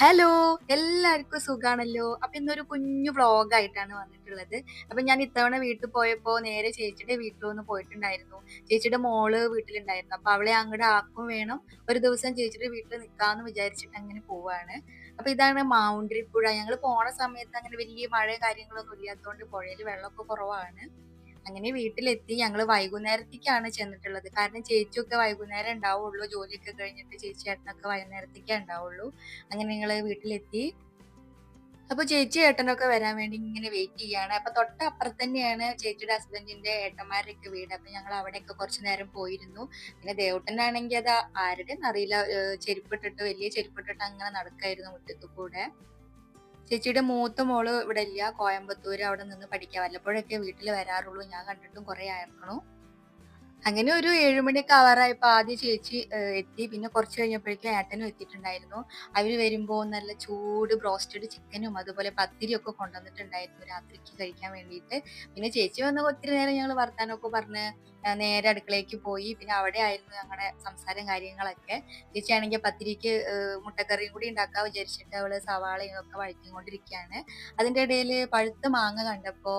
Hello എല്ലാവർക്കും സുഖാണല്ലോ. അപ്പൊ ഇന്നൊരു കുഞ്ഞു വ്ളോഗായിട്ടാണ് വന്നിട്ടുള്ളത്. അപ്പൊ ഞാൻ ഇത്തവണ വീട്ടിൽ പോയപ്പോ നേരെ ചേച്ചിയുടെ വീട്ടിലൊന്ന് പോയിട്ടുണ്ടായിരുന്നു. ചേച്ചിയുടെ മോൾ വീട്ടിലുണ്ടായിരുന്നു. അപ്പൊ അവളെ അങ്ങോട്ട് ആക്കും വേണം. ഒരു ദിവസം ചേച്ചിയുടെ വീട്ടിൽ നിൽക്കാന്ന് വിചാരിച്ചിട്ട് അങ്ങനെ പോവാണ്. അപ്പൊ ഇതാണ് മൗണ്ടറി പുഴ ഞങ്ങൾ പോണ സമയത്ത് അങ്ങനെ വലിയ മഴ കാര്യങ്ങളൊന്നും ഇല്ലാത്തതുകൊണ്ട് പുഴയിൽ വെള്ളമൊക്കെ കുറവാണ്. അങ്ങനെ വീട്ടിലെത്തി. ഞങ്ങൾ വൈകുന്നേരത്തേക്കാണ് ചെന്നിട്ടുള്ളത്. കാരണം ചേച്ചിയൊക്കെ വൈകുന്നേരം ഉണ്ടാവുള്ളൂ. ജോലിയൊക്കെ കഴിഞ്ഞിട്ട് ചേച്ചി ഏട്ടനൊക്കെ വൈകുന്നേരത്തേക്കേ ഉണ്ടാവുള്ളൂ. അങ്ങനെ ഞങ്ങൾ വീട്ടിലെത്തി. അപ്പൊ ചേച്ചി ഏട്ടനൊക്കെ വരാൻ വേണ്ടി ഇങ്ങനെ വെയിറ്റ് ചെയ്യാണ്. അപ്പൊ തൊട്ടപ്പുറത്ത് തന്നെയാണ് ചേച്ചിയുടെ ഹസ്ബൻഡിന്റെ ഏട്ടന്മാരുടെയൊക്കെ വീട്. അപ്പൊ ഞങ്ങൾ അവിടെയൊക്കെ കുറച്ചു നേരം പോയിരുന്നു. പിന്നെ ദേവട്ടനാണെങ്കിൽ അത് ആരുടെ അറിയില്ല. ചെരുപ്പിട്ടിട്ട് വലിയ ചെരുപ്പിട്ടിട്ട് അങ്ങനെ നടക്കായിരുന്നു മുറ്റത്തു കൂടെ. ചേച്ചിയുടെ മൂത്ത മോൾ ഇവിടെ ഇല്ല കോയമ്പത്തൂർ അവിടെ നിന്ന് പഠിക്കാൻ വല്ലപ്പോഴൊക്കെ വീട്ടിൽ വരാറുള്ളൂ. ഞാൻ കണ്ടിട്ടും കുറെ ആയിരിക്കണു. അങ്ങനെ ഒരു ഏഴുമണിയൊക്കെ ആവാറായപ്പോ ആദ്യം ചേച്ചി എത്തി. പിന്നെ കുറച്ച് കഴിഞ്ഞപ്പോഴേക്കും ഏട്ടനും എത്തിയിട്ടുണ്ടായിരുന്നു. അവർ വരുമ്പോൾ നല്ല ചൂട് ബ്രോസ്റ്റഡ് ചിക്കനും അതുപോലെ പത്തിരിയൊക്കെ കൊണ്ടുവന്നിട്ടുണ്ടായിരുന്നു രാത്രിക്ക് കഴിക്കാൻ വേണ്ടിയിട്ട്. പിന്നെ ചേച്ചി വന്ന ഒത്തിരി നേരം ഞങ്ങൾ വർത്താനമൊക്കെ പറഞ്ഞ് നേരെ അടുക്കളയ്ക്ക് പോയി. പിന്നെ അവിടെ ആയിരുന്നു ഞങ്ങളുടെ സംസാരം കാര്യങ്ങളൊക്കെ. ചേച്ചി ആണെങ്കിൽ പത്തിരിക്ക് മുട്ടക്കറിയും കൂടി ഉണ്ടാക്കാൻ വിചാരിച്ചിട്ട് അവൾ സവാളയും ഒക്കെ വഴിക്കൊണ്ടിരിക്കുകയാണ് അതിന്റെ ഇടയിൽ പഴുത്ത മാങ്ങ കണ്ടപ്പോൾ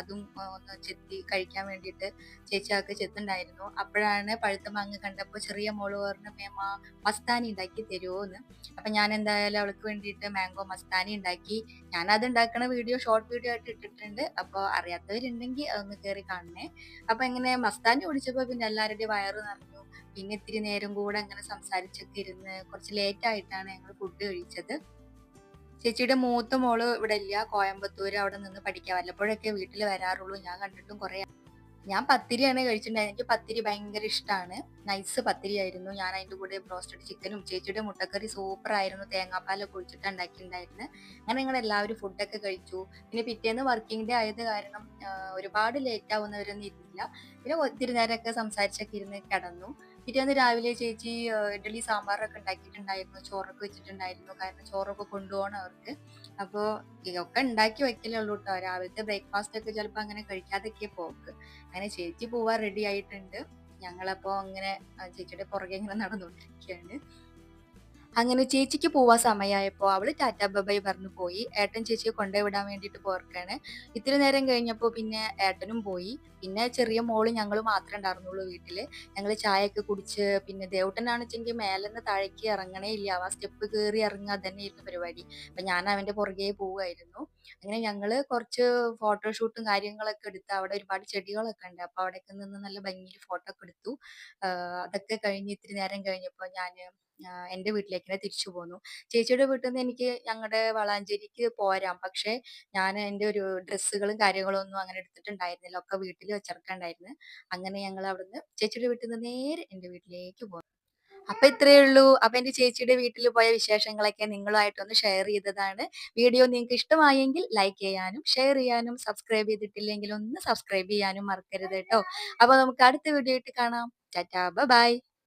അതും ഒന്ന് ചെത്തി കഴിക്കാൻ വേണ്ടിയിട്ട് ചേച്ചി ആൾക്ക് ചെത്തുണ്ടായിരുന്നു അപ്പോഴാണ് പഴുത്ത മാങ്ങ കണ്ടപ്പോൾ ചെറിയ മോൾ പറഞ്ഞു മേമ മസ്താനി ഉണ്ടാക്കി തരുമോന്ന് അപ്പൊ ഞാൻ എന്തായാലും അവൾക്ക് വേണ്ടിയിട്ട് മാംഗോ മസ്താനി ഉണ്ടാക്കി. അത് ഉണ്ടാക്കുന്ന വീഡിയോ ഷോർട്ട് വീഡിയോ ആയിട്ട് ഇട്ടിട്ടുണ്ട്. അപ്പോൾ അറിയാത്തവരുണ്ടെങ്കിൽ അതൊന്ന് കയറി കാണണേ. അപ്പൊ എങ്ങനെ മസ്താനി ഓടിച്ചപ്പോ പിന്നെ എല്ലാവരുടെയും വയറ് നിറഞ്ഞു. പിന്നെ ഇത്തിരി നേരം കൂടെ അങ്ങനെ സംസാരിച്ചൊക്കെ ഇരുന്ന് കുറച്ച് ലേറ്റ് ആയിട്ടാണ് ഞങ്ങൾ ഫുഡ് കഴിച്ചത്. ചേച്ചിയുടെ മൂത്ത മോൾ ഇവിടെ ഇല്ല. കോയമ്പത്തൂർ അവിടെ നിന്ന് പഠിക്കാൻ വല്ലപ്പോഴൊക്കെ വീട്ടിൽ വരാറുള്ളൂ. ഞാൻ കണ്ടിട്ടും കുറെ ഞാൻ പത്തിരിയാണ് കഴിച്ചിട്ടുണ്ടായിരുന്നത്. എനിക്ക് പത്തിരി ഭയങ്കര ഇഷ്ടമാണ് നൈസ് പത്തിരി ആയിരുന്നു. ഞാൻ അതിന്റെ കൂടെ ബ്രോസ്റ്റഡ് ചിക്കനും ചേച്ചിയുടെ മുട്ടക്കറി സൂപ്പർ ആയിരുന്നു. തേങ്ങാപ്പാലൊക്കെ ഒഴിച്ചിട്ട് ഉണ്ടാക്കിയിട്ടുണ്ടായിരുന്നു. അങ്ങനെ ഞങ്ങൾ എല്ലാവരും ഫുഡൊക്കെ കഴിച്ചു. പിന്നെ പിറ്റേന്ന് വർക്കിംഗ് ഡേ ആയത് കാരണം ഒരുപാട് ലേറ്റ് ആവുന്നവരൊന്നും ഇരുന്നില്ല പിന്നെ ഒത്തിരി നേരമൊക്കെ സംസാരിച്ചൊക്കെ ഇരുന്ന് കിടന്നു. പിറ്റേന്ന് രാവിലെ ചേച്ചി ഇഡലി സാമ്പാറൊക്കെ ഉണ്ടാക്കിയിട്ടുണ്ടായിരുന്നു. ചോറൊക്കെ വെച്ചിട്ടുണ്ടായിരുന്നു. കാരണം ചോറൊക്കെ കൊണ്ടുപോകണം അവർക്ക്. അപ്പോൾ ഇതൊക്കെ ഉണ്ടാക്കി വെക്കലേ ഉള്ളൂ കേട്ടോ രാവിലത്തെ ബ്രേക്ക്ഫാസ്റ്റ് ഒക്കെ ചിലപ്പോൾ അങ്ങനെ കഴിക്കാതൊക്കെ പോക്ക്. അങ്ങനെ ചേച്ചി പോവാൻ റെഡി ആയിട്ടുണ്ട്. ഞങ്ങളപ്പോ അങ്ങനെ ചേച്ചിയുടെ പുറകെ ഇങ്ങനെ നടന്നുകൊണ്ടിരിക്കുകയാണ്. അങ്ങനെ ചേച്ചിക്ക് പോവാൻ സമയമായപ്പോൾ അവൾ ടാറ്റ ബബൈ പറഞ്ഞു പോയി. ഏട്ടൻ ചേച്ചിയെ കൊണ്ടുവിടാൻ വേണ്ടിയിട്ട് പോർക്കാണ്. ഇത്തിരി നേരം കഴിഞ്ഞപ്പോൾ പിന്നെ ഏട്ടനും പോയി. പിന്നെ ചെറിയ മോൾ ഞങ്ങൾ മാത്രമേ ഉണ്ടായിരുന്നുള്ളൂ വീട്ടിൽ. ഞങ്ങൾ ചായയൊക്കെ കുടിച്ച് പിന്നെ ദേവട്ടനാണെച്ചെങ്കിൽ മേലെന്ന് താഴേക്ക് ഇറങ്ങണേ ഇല്ല. ആ സ്റ്റെപ്പ് കയറി ഇറങ്ങുക തന്നെയായിരുന്നു പരിപാടി. അപ്പൊ ഞാൻ അവന്റെ പുറകെ പോവായിരുന്നു. അങ്ങനെ ഞങ്ങൾ കുറച്ച് ഫോട്ടോഷൂട്ടും കാര്യങ്ങളൊക്കെ എടുത്ത് അവിടെ ഒരുപാട് ചെടികളൊക്കെ ഉണ്ട്. അപ്പൊ അവിടെയൊക്കെ നിന്ന് നല്ല ഭംഗിയിൽ ഫോട്ടോ ഒക്കെ എടുത്തു. അതൊക്കെ കഴിഞ്ഞ് ഇത്തിരി നേരം കഴിഞ്ഞപ്പോൾ ഞാൻ എന്റെ വീട്ടിലേക്ക് തന്നെ തിരിച്ചു പോന്നു. ചേച്ചിയുടെ വീട്ടിൽ നിന്ന് എനിക്ക് ഞങ്ങളുടെ വളാഞ്ചേരിക്ക് പോരാം. പക്ഷെ ഞാൻ എന്റെ ഒരു ഡ്രസ്സുകളും കാര്യങ്ങളും ഒന്നും അങ്ങനെ എടുത്തിട്ടുണ്ടായിരുന്നില്ല. ഒക്കെ വീട്ടിൽ വെച്ചിറക്കണ്ടായിരുന്നു അങ്ങനെ ഞങ്ങൾ അവിടുന്ന് ചേച്ചിയുടെ വീട്ടിൽ നിന്ന് നേരെ എന്റെ വീട്ടിലേക്ക് പോന്നു. അപ്പൊ ഇത്രയേ ഉള്ളൂ. അപ്പൊ എന്റെ ചേച്ചിയുടെ വീട്ടിൽ പോയ വിശേഷങ്ങളൊക്കെ നിങ്ങളുമായിട്ടൊന്ന് ഷെയർ ചെയ്തതാണ്. വീഡിയോ നിങ്ങൾക്ക് ഇഷ്ടമായെങ്കിൽ ലൈക്ക് ചെയ്യാനും ഷെയർ ചെയ്യാനും സബ്സ്ക്രൈബ് ചെയ്തിട്ടില്ലെങ്കിൽ ഒന്ന് സബ്സ്ക്രൈബ് ചെയ്യാനും മറക്കരുത് കേട്ടോ. അപ്പൊ നമുക്ക് അടുത്ത വീഡിയോ ആയിട്ട് കാണാം. Tata bye